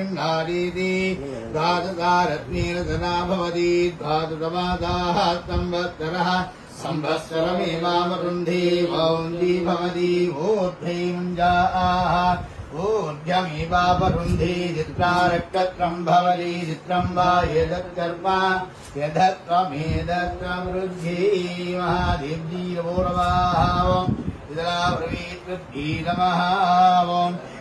निन्नारीति द्वादशारत्नीरधना भवति द्वादशमादाः संवत्सरः संवत्सरमेवावरुन्धे वौन्दी भवति वोर्ध्वैमुञ्जा आह ऊर्जमीवावरुन्धे चित्रारक्षत्रम् भवति चित्रम् वा यदत्कर्म यदत्वमेदत्ववृद्धि महादेव्यीरपूरवाः इदला ब्रवीत् नमः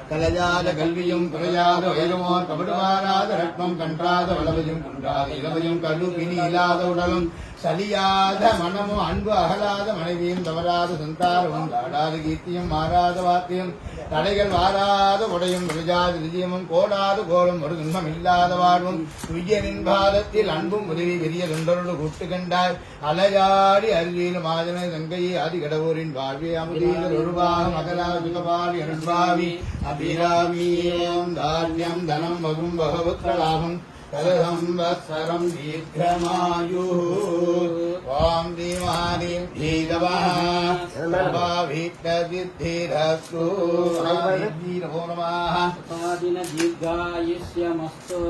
கலையாத கல்வியும் குறையாத உயரமோர் கபடுவாராத ரட்பம் கன்றாத வளவையும் குன்றாத இளவையும் கல்லு பிணி இல்லாத உடலும் சலியாத மனமும் அன்பு அகலாத மனைவியும் தவறாத சந்தாரமும் தாடாத கீர்த்தியும் மாறாத வார்த்தையும் தடைகள் வாராத உடையும் விழுஜாத விஜயமும் கோடாத கோலும் ஒரு துன்பம் இல்லாத வாழ்வும் துய்யனின் பாதத்தில் அன்பும் உதவி பெரிய தொண்டரோடு கூட்டு கண்டார் அலையாடி அருளியில் மாதன கங்கையை ஆதி கடவுரின் வாழ்வே அமுதீல ஒருவாகம் அகலா சுகபாலி அருள்பாவி அபிராமியம் தாரியம் தனம் வகும் பகவத்ரலாபம் సంవత్సరం దీర్ఘమాయు. ఓం దీవాని భీగవాభిద్ధీరస్తు దీర్ఘాయుష్యమస్తు.